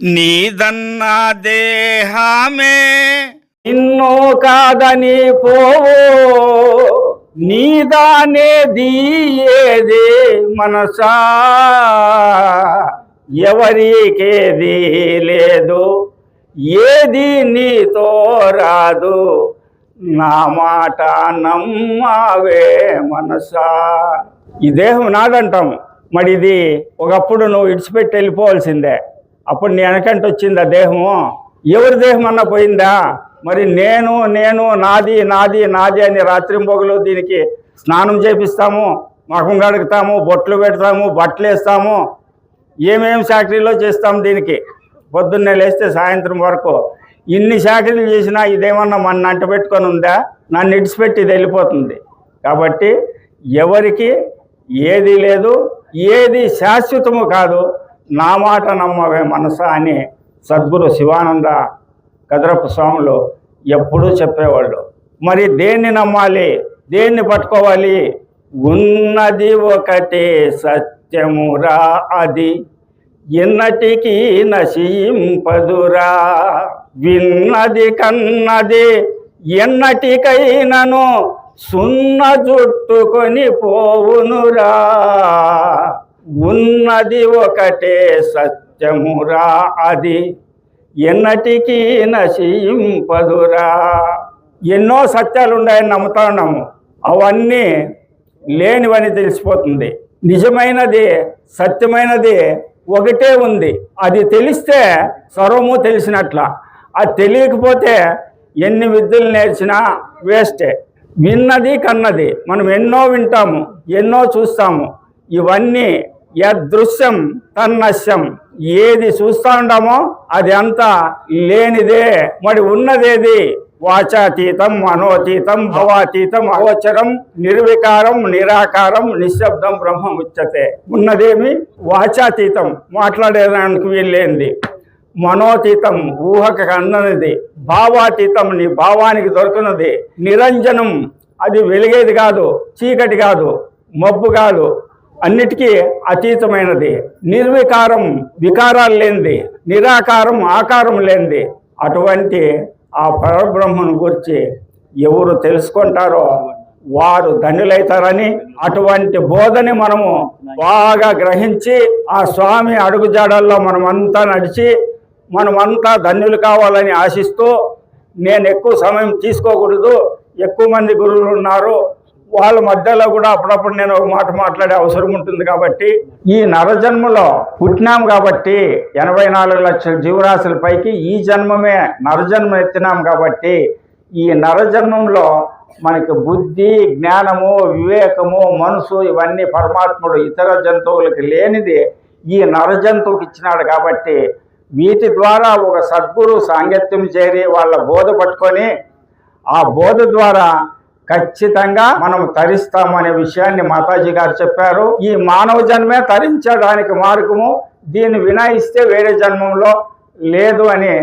నీదన్నా దేహమే. నిన్ను కాదని పోవు నీదానేది ఏదే మనసా? ఎవరికేది లేదు ఏది నీతో రాదు? నా మాట నమ్మావే మనసా? ఈ దేహం నాదంటాం మరి ఇది ఒకప్పుడు నువ్వు ఇడిచిపెట్టి వెళ్ళిపోవాల్సిందే. అప్పుడు నీ వచ్చింది వచ్చిందా దేహము? ఎవరి దేహం అన్న పోయిందా? మరి నేను నేను నాది నాది నాది అని రాత్రింబొగలు దీనికి స్నానం చేపిస్తాము ముఖం కడుగుతాము బొట్లు పెడతాము బట్టలు వేస్తాము ఏమేమి చాకరీలో చేస్తాము దీనికి? పొద్దున్నే లేస్తే సాయంత్రం వరకు. ఇన్ని శాఖరీలు చేసినా ఇదేమన్నా మన అంట పెట్టుకొని ఉందా? నన్ను ఇడిచిపెట్టి ఇది వెళ్ళిపోతుంది. కాబట్టి ఎవరికి ఏది లేదు ఏది శాశ్వతము కాదు నా మాట నమ్మవే మనస అని సద్గురు శివానంద కదరపు స్వాములు ఎప్పుడూ చెప్పేవాళ్ళు. మరి దేన్ని నమ్మాలి? దేన్ని పట్టుకోవాలి? ఉన్నది ఒకటే సత్యమురా అది. ఎన్నటికీ నశింపదురా. విన్నది కన్నది ఎన్నటికైనను సున్న జుట్టుకొని పోవునురా. ఉన్నది ఒకటే సత్యమురా అది. ఎన్నటికీ నశింపదురా. ఎన్నో సత్యాలు ఉన్నాయని నమ్ముతా ఉన్నాము అవన్నీ లేనివని తెలిసిపోతుంది. నిజమైనది సత్యమైనది ఒకటే ఉంది. అది తెలిస్తే సర్వము తెలిసినట్ల. అది తెలియకపోతే ఎన్ని విద్యలు నేర్చినా వేస్టే. విన్నది కన్నది. మనం ఎన్నో వింటాము ఎన్నో చూస్తాము. ఇవన్నీ యదృశ్యం తన్నశ్యం. ఏది చూస్తా ఉండమో అది అంతా లేనిదే. మరి ఉన్నదేది? వాచాతీతం మనోతీతం భవాతీతం అగోచరం నిర్వికారం నిరాకారం నిశ్శబ్దం బ్రహ్మం ఉచ్యతే ఉన్నదేమి? వాచాతీతం. మాట్లాడేదానికి వీల్లేంది. మనోతీతం ఊహకు అందనిది భావాతీతం నీ భావానికి దొరకనది నిరంజనం అది వెలిగేది కాదు చీకటి కాదు మబ్బు కాదు అన్నిటికీ అతీతమైనది. నిర్వికారం వికారాలు లేనిది నిరాకారం ఆకారం లేనిది. అటువంటి ఆ పరబ్రహ్మను గురించి ఎవరు తెలుసుకుంటారో వారు ధన్యులైతారని అటువంటి బోధని మనము బాగా గ్రహించి ఆ స్వామి అడుగుజాడల్లో మనమంతా నడిచి మనమంతా ధన్యులు కావాలని ఆశిస్తూ నేను ఎక్కువ సమయం తీసుకోకూడదు ఎక్కువ మంది గురువులు ఉన్నారు వాళ్ళ మధ్యలో కూడా అప్పుడప్పుడు నేను ఒక మాట మాట్లాడే అవసరం ఉంటుంది కాబట్టి ఈ నరజన్మలో పుట్టినాం కాబట్టి ఎనభై నాలుగు లక్షల జీవరాశుల పైకి ఈ జన్మమే నరజన్మ ఎత్తినాం కాబట్టి ఈ నరజన్మంలో మనకి బుద్ధి జ్ఞానము వివేకము మనసు ఇవన్నీ పరమాత్ముడు ఇతర జంతువులకి లేనిది ఈ నరజంతువుకి ఇచ్చినాడు కాబట్టి వీటి ద్వారా ఒక సద్గురు సాంగత్యం చేరి వాళ్ళ బోధ పట్టుకొని ఆ బోధ ద్వారా ఖచ్చితంగా మనం తరిస్తామనే విషయాన్ని మాతాజీ గారు చెప్పారు. ఈ మానవ జన్మే తరించడానికి మార్గము దీన్ని వినాయిస్తే వేరే జన్మంలో లేదు అని